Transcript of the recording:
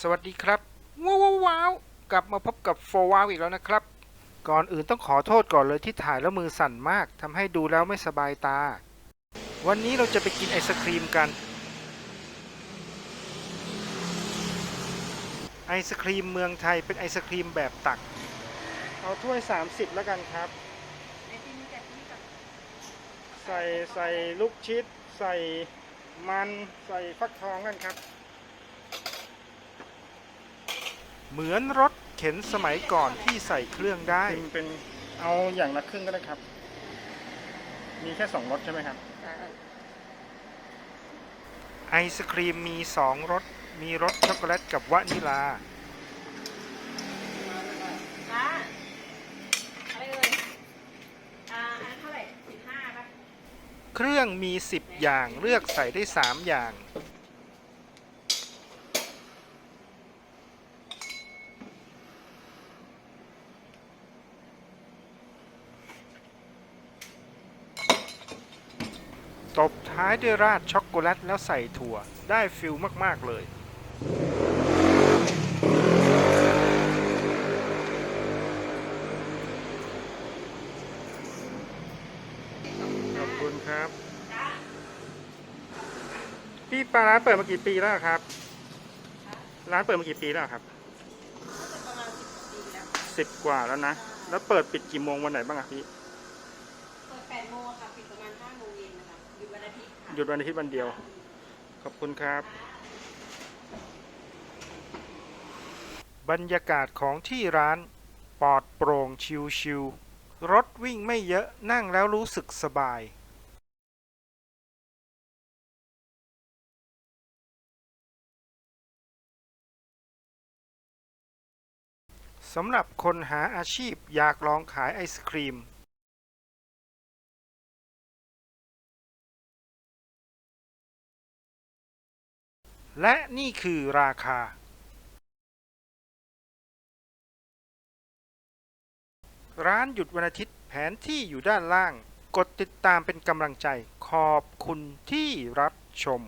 สวัสดีครับ ว้าวว้าวกลับมาพบกับโฟว้าวอีกแล้วนะครับ ก่อนอื่นต้องขอโทษก่อนเลยที่ถ่ายแล้วมือสั่นมากทำให้ดูแล้วไม่สบายตา วันนี้เราจะไปกินไอศครีมกัน ไอศครีมเมืองไทยเป็นไอศครีมแบบตัก เอาถ้วย 30 แล้วกันครับ ใส่ใส่ลูกชิด ใส่มันใส่ฟักทองนั่นครับ เหมือนรถเข็นสมัยก่อนที่ใส่เครื่องได้ เป็นเป็นเอาอย่างละครึ่งก็ได้ครับ มีแค่สองรสใช่ไหมครับ ไอศครีมมีสองรส มีรสช็อกโกแลตกับวานิลาอ่าอะไรเอ่ยอ่าอันนั้นเท่าไหร่สิบห้าป่ะเครื่องมี 10 อย่างเลือกใส่ได้ 3 อย่าง ตบท้ายด้วยราดช็อกโกแลตแล้วใส่ถั่ว ได้ฟิลมาก ๆ เลยขอบคุณครับ พี่ปลาร้านเปิดมากี่ปีแล้วครับ ร้านเปิดมากี่ปีแล้วครับประมาณสิบปีแล้วสิบกว่าแล้วนะ แล้วเปิดปิดกี่โมงวันไหนบ้างอะพี่ เปิดแปดโมงค่ะ ปิดประมาณห้าโมง หยุดวันอาทิตย์วันเดียว ขอบคุณครับ บรรยากาศของที่ร้านปลอดโปร่งชิวๆรถวิ่งไม่เยอะนั่งแล้วรู้สึกสบายสำหรับคนหาอาชีพอยากลองขายไอศครีม และนี่คือราคา ร้านหยุดวันอาทิตย์แผนที่อยู่ด้านล่าง กดติดตามเป็นกำลังใจ ขอบคุณที่รับชม